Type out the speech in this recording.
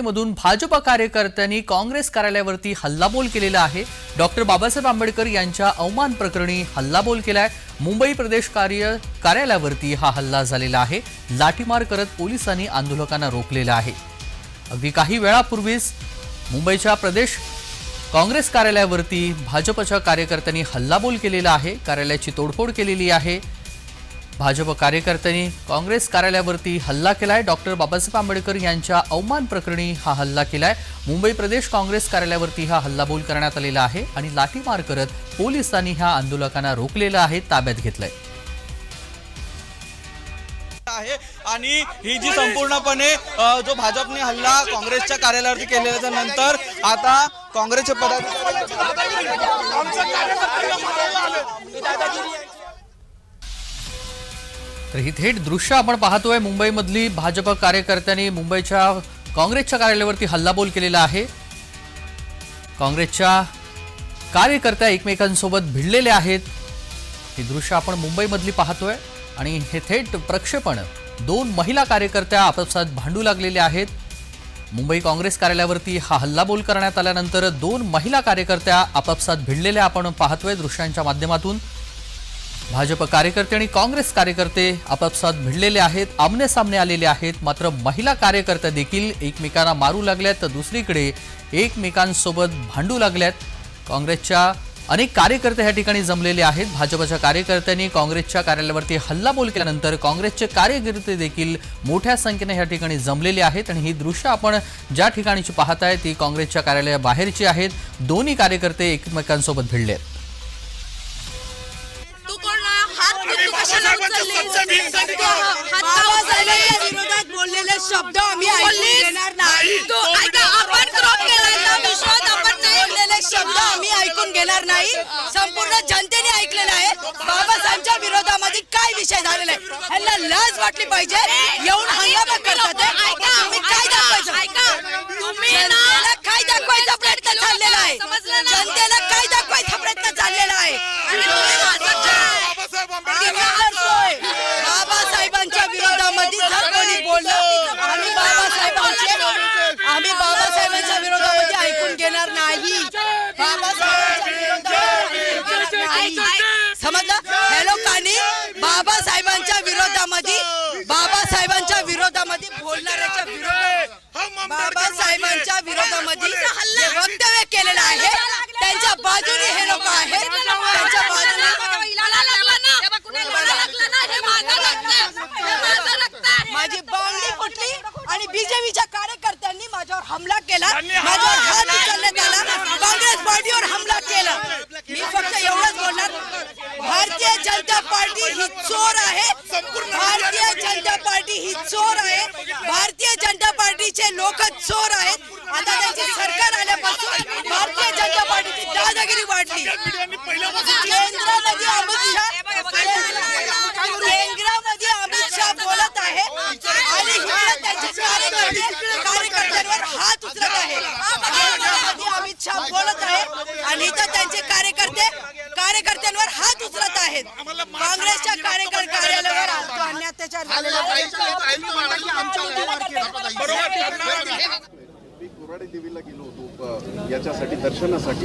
मुंबईमधून भाजप कार्यकर्त्यांनी काँग्रेस कार्यालयावरती हल्लाबोल केलेला आहे. डॉक्टर बाबासाहेब आंबेडकर यांच्या अवमान प्रकरणी हल्लाबोल केलाय. मुंबई प्रदेश कार्य कार्यालयावरती हा हल्ला झालेला आहे. लाठीमार करत पोलिसांनी आंदोलकांना रोखलेलं आहे. अगदी काही वेळापूर्वीच मुंबईच्या प्रदेश काँग्रेस कार्यालयावरती भाजपच्या कार्यकर्त्यांनी हल्लाबोल केलेला आहे. कार्यालयाची तोडफोड केलेली आहे. भाजप कार्यकर्त्यांनी काँग्रेस कार्यालयावरती हल्ला केलाय. डॉक्टर बाबासाहेब आंबेडकर यांच्या अवमान प्रकरणी हा हल्ला केलाय. मुंबई प्रदेश काँग्रेस कार्यालयावरती हा हल्लाबोल करण्यात आलेला आहे आणि लाठीमार करत पोलिसांनी ह्या आंदोलकांना रोखलेलं आहे ताब्यात घेतलंय. आहे. आणि ही जी संपूर्णपणे जो भाजपने हल्ला काँग्रेसच्या कार्यालयावरती केलेल्याच्या नंतर आता काँग्रेसचे पदाधिकारी तर ही थेट दृश्य आपण पाहतोय. मुंबईमधली भाजप कार्यकर्त्यांनी मुंबईच्या काँग्रेसच्या कार्यालयावरती हल्लाबोल केलेला आहे. काँग्रेसच्या कार्यकर्त्या एकमेकांसोबत भिडलेले आहेत. ही दृश्य आपण मुंबईमधली पाहतोय. आणि हे थेट प्रक्षेपण दोन महिला कार्यकर्त्या आपापसात भांडू लागलेल्या आहेत. मुंबई काँग्रेस कार्यालयावरती हा हल्लाबोल करण्यात आल्यानंतर दोन महिला कार्यकर्त्या आपापसात भिडलेल्या आपण पाहतोय दृश्यांच्या माध्यमातून. भाजप कार्यकर्ते आणि काँग्रेस कार्यकर्ते आपापसात भिडलेले आहेत आमने सामने आलेले आहेत. मात्र महिला कार्यकर्त्या देखील एकमेकांना मारू लागल्यात. तर दुसरीकडे एकमेकांसोबत भांडू लागल्यात. काँग्रेसच्या अनेक कार्यकर्ते ह्या ठिकाणी जमलेले आहेत. भाजपच्या कार्यकर्त्यांनी काँग्रेसच्या कार्यालयावरती हल्लाबोल केल्यानंतर काँग्रेसचे कार्यकर्ते देखील मोठ्या संख्येने ह्या ठिकाणी जमलेले आहेत. आणि ही दृश्य आपण ज्या ठिकाणीची पाहत आहे ती काँग्रेसच्या कार्यालयाबाहेरची आहेत. दोन्ही कार्यकर्ते एकमेकांसोबत भिडले आहेत शब्द आम्ही ऐकून बोललीस? घेणार नाही. तू ऐका आपण क्रॉप केलाय ना विश्वास आपण नाही बोललेले शब्द आम्ही ऐकून घेणार नाही. संपूर्ण जनतेने ऐकलेलं आहे. बाबासाहेबांच्या विरोधामध्ये काय विषय झालेला आहे? ह्यांना लाज वाटली पाहिजे. येऊन हंगामा करतात. ऐका तुम्ही काय दाखवायचं? घेणार नाही. समजलं? हे लोकांनी बाबासाहेबांच्या विरोधामध्ये बाबासाहेबांच्या विरोधामध्ये बोलणाऱ्याच्या विरोधात बाबासाहेबांच्या विरोधामध्ये वक्तव्य केलेलं आहे. त्यांच्या बाजूने हे लोक आहेत. कार्यकर्त्यांनी माझ्यावर हमला केला. माझ्यावर हात उचलण्यात आला. काँग्रेस पार्टीवर हमला केला. मी फक्त एवढंच बोलणार. भारतीय जनता पार्टी ही चोर आहे. भारतीय जनता पार्टी ही चोर आहे. भारतीय जनता पार्टीचे लोक चोर आहेत. आता त्यांचे सरकार आल्यापासून भारतीय जनता पार्टीची दादागिरी वाढली. केंद्रामध्ये अमित शहा केंद्रामध्ये अमित शहा बोलत आहे आणि इकडे त्यांचे कार्यकर्ते कार्यकर्त्यांवर हात उचलत आहे केंद्रामध्ये अमित शहा बोलत आहे आणि इथं त्यांचे कार्यकर्ते कार्यकर्त्यांवर हात उचलत आहेत. काँग्रेसच्या कार्यालयावर अन्य अत्याचार झालेला आहे. मी कोराडे देवीला गेलो होतो याच्यासाठी दर्शनासाठी.